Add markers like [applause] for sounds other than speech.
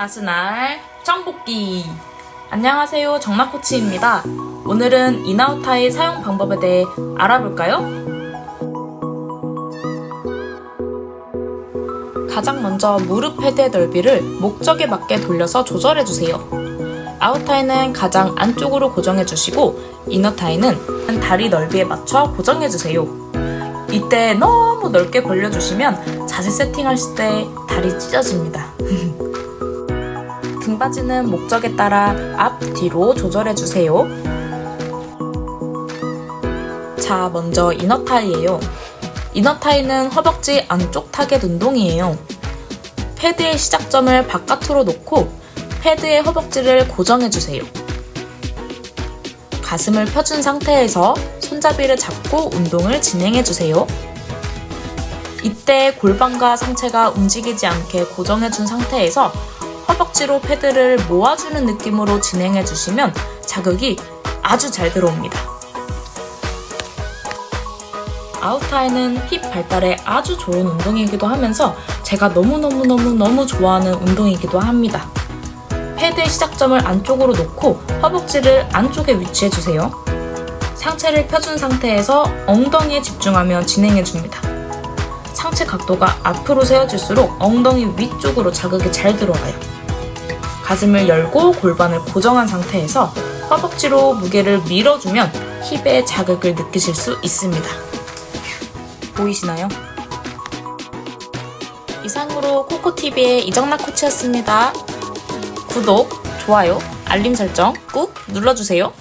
아스날 정복기. 안녕하세요. 정마코치입니다. 오늘은 인아웃타의 사용 방법에 대해 알아볼까요? 가장 먼저 무릎 패드의 넓이를 목적에 맞게 돌려서 조절해주세요. 아웃타이는 가장 안쪽으로 고정해주시고 이너타이는 다리 넓이에 맞춰 고정해주세요. 이때 너무 넓게 벌려주시면 자세 세팅하실 때 다리 찢어집니다 [laughs] 등받이는 목적에 따라 앞, 뒤로 조절해주세요. 자, 먼저 이너타이예요. 이너타이는 허벅지 안쪽 타겟 운동이에요. 패드의 시작점을 바깥으로 놓고 패드의 허벅지를 고정해주세요. 가슴을 펴준 상태에서 손잡이를 잡고 운동을 진행해주세요. 이때 골반과 상체가 움직이지 않게 고정해준 상태에서 허벅지로 패드를 모아주는 느낌으로 진행해 주시면 자극이 아주 잘 들어옵니다. 아웃타이는 힙 발달에 아주 좋은 운동이기도 하면서 제가 너무너무너무너무 좋아하는 운동이기도 합니다. 패드의 시작점을 안쪽으로 놓고 허벅지를 안쪽에 위치해 주세요. 상체를 펴준 상태에서 엉덩이에 집중하며 진행해 줍니다. 상체 각도가 앞으로 세워질수록 엉덩이 위쪽으로 자극이 잘 들어와요. 가슴을 열고 골반을 고정한 상태에서 허벅지로 무게를 밀어주면 힙에 자극을 느끼실 수 있습니다. 보이시나요? 이상으로 코코TV의 이정나 코치였습니다. 구독, 좋아요, 알림 설정 꾹 눌러주세요.